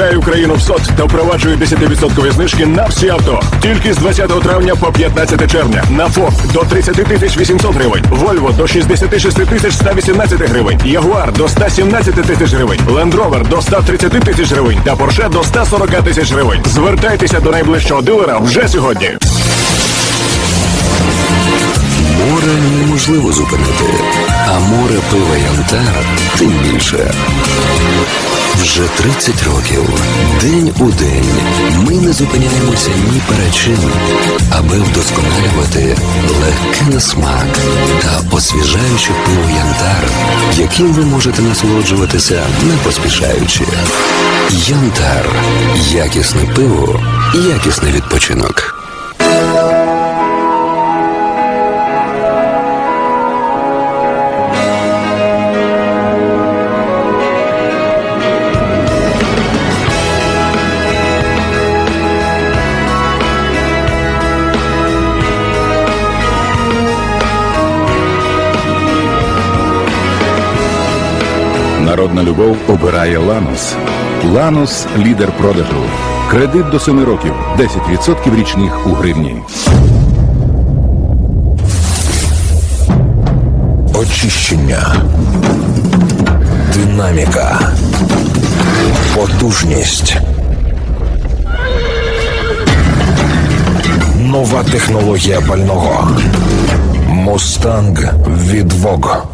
в країну в СОТ та впроваджує 10% знижки на всі авто. Тільки з 20 травня по 15 червня. На ФОП до 30 тисяч 800 гривень. Вольво до 66 тисяч 118 гривень. Ягуар до 117 тисяч гривень. Лендровер до 130 тисяч гривень. Та Порше до 140 тисяч гривень. Звертайтеся до найближчого дилера вже сьогодні. Море неможливо зупинити, а море пива Янтар тим більше. Вже 30 років, день у день, ми не зупиняємося ні перед чим, аби вдосконалювати легке на смак та освіжаюче пиво Янтар, яким ви можете насолоджуватися не поспішаючи. Янтар якісне пиво, якісний відпочинок. Народна любов обирає Ланос. Ланос лідер продажу. Кредит до 7 років, 10% річних у гривні. Очищення. Динаміка. Потужність. Нова технологія пального. Мустанг від Вог.